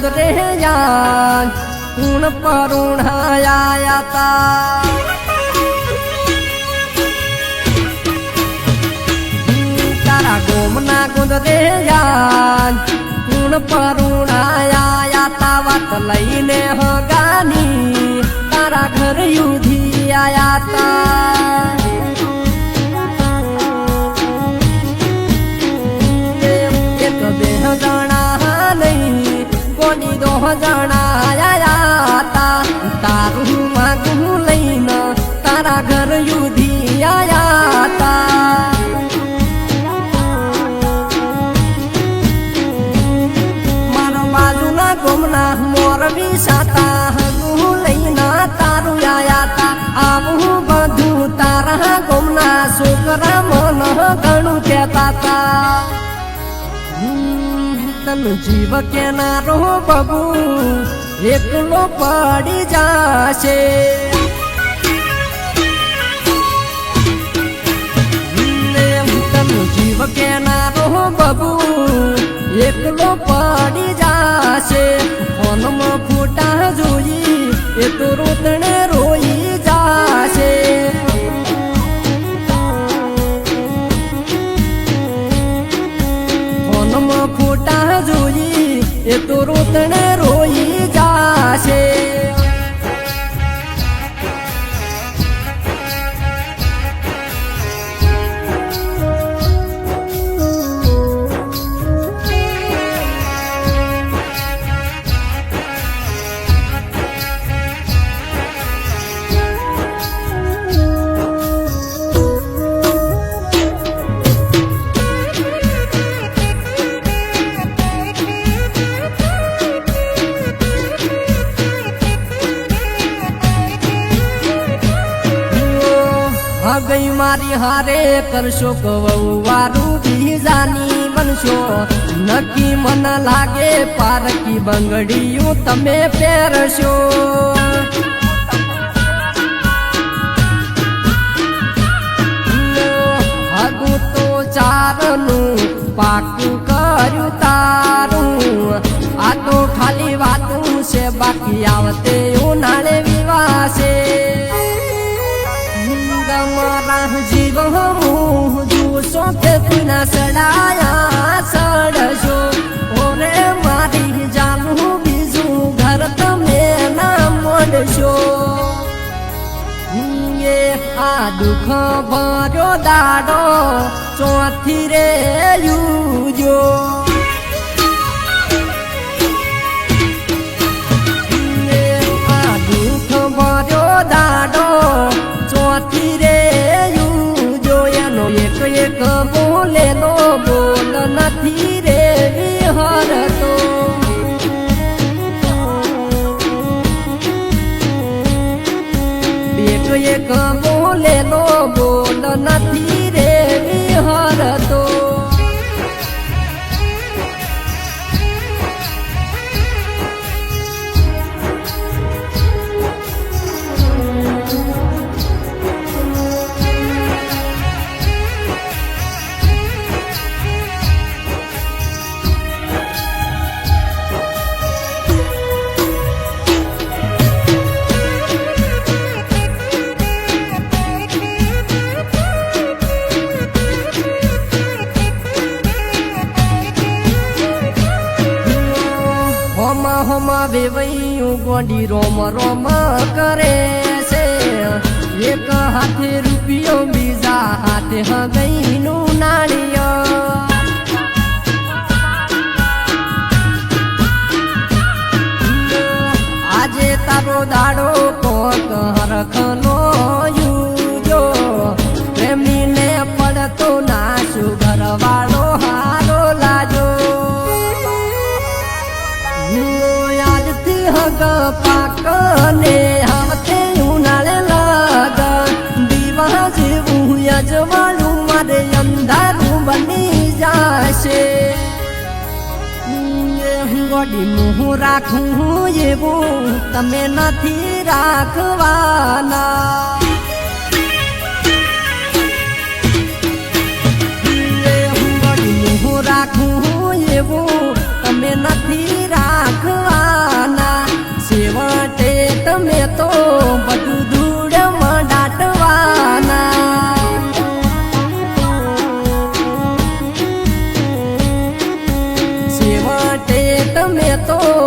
ગુંદરે yarn કુણ પરુણાયા તા તારા ગોમના ગુંદરે yarn કુણ પરુણાયા તા વાત લઈને હગાની તારા ઘર યુધી આયા કોની દો જણા આયા તા તારું માગું લઈને તારા ઘર યુધી આયા તા મારો બાજુના ગોમના મોરબી સાતા હગું લઈને તારું આયા તા આવું બધું તારા ગોમના છોકરા મન ઘણું કહેતા તા. તન જીવ કેનારો બબુ, એકલો પડી જાશે. તન જીવ કેનારો બબુ, એકલો પડી જાશે. ફોનમાં ફોટા જોઈ એ તો રોતણે રોઈ જાશે. ફોનમાં ફોટા એ તો રોતણે રોઈ જાશે. ગઈ મારી હારે કરશો કવારું બીજાની બનશો. નક્કી મન લાગે પારકી બંગડીયું તમે પહેરશો. પાકું જીવ હું જોશો કે તુના સડાયા સડજો. ઓને મારી જાનું બીજું ઘર તમે ના મળશો એ આ દુઃખ ભર્યો દાડો, ચોથી રે યુજો. એક બોલેલો બોલ નથી રે વિહરતો એક બોલેલો બોલ નથી હોમ વેવૈયું ગોડી રોમ રોમ કરે છે. એક હાથે રૂપિયો, બીજા હાથે હગઈનું નાળિયો. આજે તારો દાડો કોક હરખનો હગ પાક ને હાથે ઉનાળે લાગ. દીવા જેવું યજવાળું મારે અંધારું બની જાશે. ગોડી હું રાખું એવું તમે નથી રાખવાના. તમે તો બધું દૂડમાં દાટવાના. તમે તો